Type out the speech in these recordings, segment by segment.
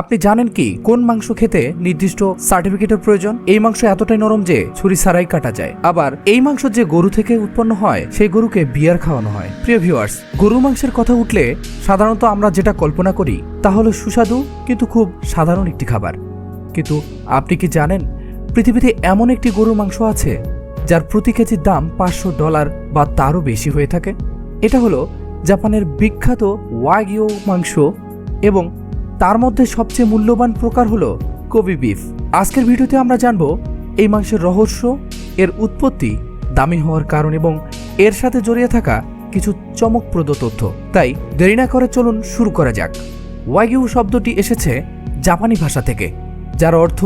আপনি জানেন কি? কোন মাংস খেতে নির্দিষ্ট সার্টিফিকেটের প্রয়োজন? এই মাংস এতটাই নরম যে ছুরি ছাড়াই কাটা যায়। আবার এই মাংস যে গরু থেকে উৎপন্ন হয়, সেই গরুকে বিয়ার খাওয়ানো হয়। প্রিয় ভিউয়ার্স গরুর মাংসের কথা উঠলে সাধারণত আমরা যেটা কল্পনা করি, তা হলো সুস্বাদু কিন্তু খুব সাধারণ একটি খাবার। কিন্তু আপনি কি জানেন, পৃথিবীতে এমন একটি গরুর মাংস আছে, যার প্রতি কেজির দাম পাঁচশো ডলার বা তারও বেশি হয়ে থাকে? এটা হলো জাপানের বিখ্যাত ওয়াগিও মাংস এবং তার মধ্যে সবচেয়ে মূল্যবান প্রকার হলো কবি বিফ। আজকের ভিডিওতে আমরা জানব, এই মাংসের রহস্য, এর উৎপত্তি, দামি হওয়ার কারণ এবং এর সাথে জড়িয়ে থাকা কিছু চমকপ্রদ তথ্য। তাই দেরি না করে চলুন শুরু করা যাক। ওয়াগিউ শব্দটি এসেছে জাপানি ভাষা থেকে, যার অর্থ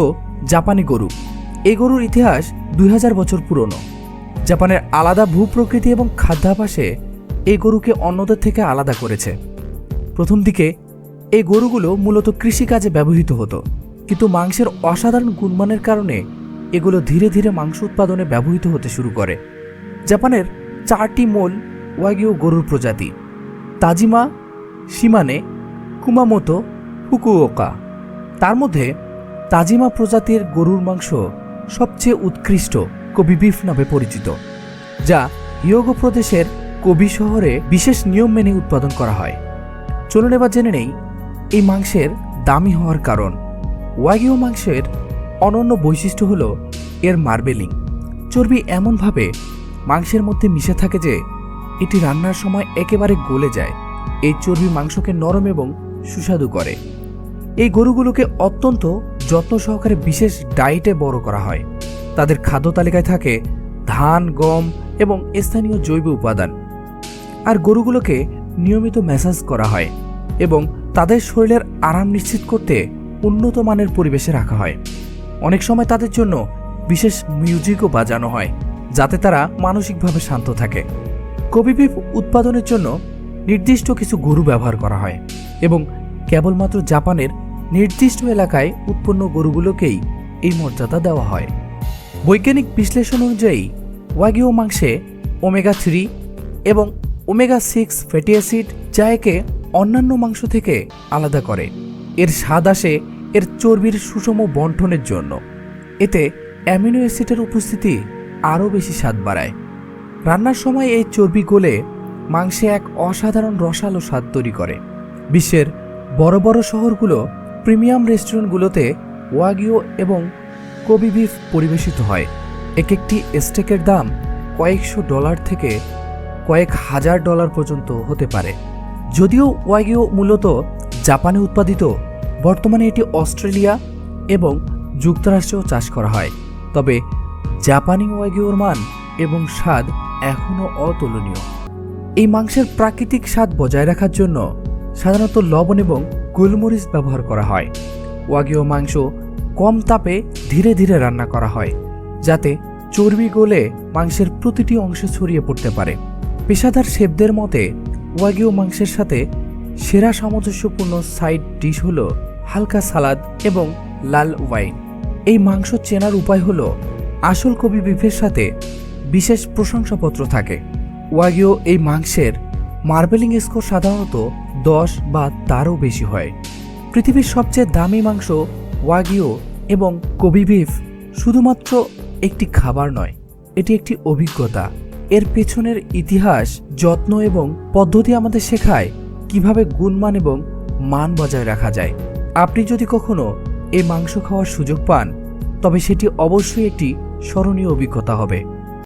জাপানি গরু। এই গরুর ইতিহাস দুই হাজার বছর পুরনো। জাপানের আলাদা ভূপ্রকৃতি এবং খাদ্যাভাসে এই গরুকে অন্যদের থেকে আলাদা করেছে। প্রথম দিকে এই গরুগুলো মূলত কৃষিকাজে ব্যবহৃত হতো। কিন্তু মাংসের অসাধারণ গুণমানের কারণে এগুলো ধীরে ধীরে মাংস উৎপাদনে ব্যবহৃত হতে শুরু করে। জাপানের চারটি মূল ওয়াগিও গরুর প্রজাতি, তাজিমা সীমানে কুমামোতো, ফুকুওকা। তার মধ্যে তাজিমা প্রজাতির গরুর মাংস সবচেয়ে উৎকৃষ্ট কবি বিফ নামে পরিচিত, যা ইয়োগো প্রদেশের কবি শহরে বিশেষ নিয়ম মেনে উৎপাদন করা হয়। চলুন এবার জেনে নেই এই মাংসের দামি হওয়ার কারণ। ওয়াগিও মাংসের অনন্য বৈশিষ্ট্য হল এর মার্বেলিং। চর্বি এমনভাবে মাংসের মধ্যে মিশে থাকে যে এটি রান্নার সময় একেবারে গলে যায়। এই চর্বি মাংসকে নরম এবং সুস্বাদু করে। এই গরুগুলোকে অত্যন্ত যত্ন সহকারে বিশেষ ডায়েটে বড় করা হয়। তাদের খাদ্য তালিকায় থাকে ধান, গম এবং স্থানীয় জৈব উপাদান। আর গরুগুলোকে নিয়মিত ম্যাসাজ করা হয় এবং তাদের শরীরের আরাম নিশ্চিত করতে উন্নত মানের পরিবেশে রাখা হয়। অনেক সময় তাদের জন্য বিশেষ মিউজিকও বাজানো হয়, যাতে তারা মানসিকভাবে শান্ত থাকে। কবিবিপ উৎপাদনের জন্য নির্দিষ্ট কিছু গরু ব্যবহার করা হয় এবং কেবলমাত্র জাপানের নির্দিষ্ট এলাকায় উৎপন্ন গরুগুলোকেই এই মর্যাদা দেওয়া হয়। বৈজ্ঞানিক বিশ্লেষণ অনুযায়ী, ওয়াগিও মাংসে ওমেগা থ্রি এবং ওমেগা সিক্স ফ্যাটি অ্যাসিড, যা একে অন্যান্য মাংস থেকে আলাদা করে। এর স্বাদ আসে এর চর্বির সুষম বন্টনের জন্য। এতে অ্যামিনো অ্যাসিডের উপস্থিতি আরও বেশি স্বাদ বাড়ায়। রান্নার সময় এই চর্বি গলে মাংসে এক অসাধারণ রসালো স্বাদ তৈরি করে। বিশ্বের বড় বড় শহরগুলো প্রিমিয়াম রেস্টুরেন্টগুলোতে ওয়াগিও এবং কবি বিফ পরিবেশিত হয়। এক একটি স্টেকের দাম কয়েকশো ডলার থেকে কয়েক হাজার ডলার পর্যন্ত হতে পারে। যদিও ওয়াগিও মূলত জাপানে উৎপাদিত, বর্তমানে এটি অস্ট্রেলিয়া এবং যুক্তরাষ্ট্রেও চাষ করা হয়। তবে জাপানি ওয়াগিওর মান এবং স্বাদ এখনও অতুলনীয়। এই মাংসের প্রাকৃতিক স্বাদ বজায় রাখার জন্য সাধারণত লবণ এবং গোলমরিচ ব্যবহার করা হয়। ওয়াগিও মাংস কম তাপে ধীরে ধীরে রান্না করা হয়, যাতে চর্বি গলে মাংসের প্রতিটি অংশে ছড়িয়ে পড়তে পারে। পেশাদার শেফদের মতে ওয়াগিও মাংসের সাথে সেরা সামঞ্জস্যপূর্ণ সাইড ডিশ হল হালকা সালাদ এবং লাল ওয়াইন। এই মাংস চেনার উপায় হলো আসল কবি বিফের সাথে বিশেষ প্রশংসাপত্র থাকে। ওয়াগিও এই মাংসের মার্বেলিং স্কোর সাধারণত দশ বা তারও বেশি হয়। পৃথিবীর সবচেয়ে দামি মাংস ওয়াগিও এবং কবি বিফ শুধুমাত্র একটি খাবার নয়, এটি একটি অভিজ্ঞতা। এর পেছনের ইতিহাস, যত্ন এবং পদ্ধতি আমাদের শেখায় কীভাবে গুণমান এবং মান বজায় রাখা যায়। আপনি যদি কখনো এই মাংস খাওয়ার সুযোগ পান, তবে সেটি অবশ্যই একটি স্মরণীয় অভিজ্ঞতা হবে।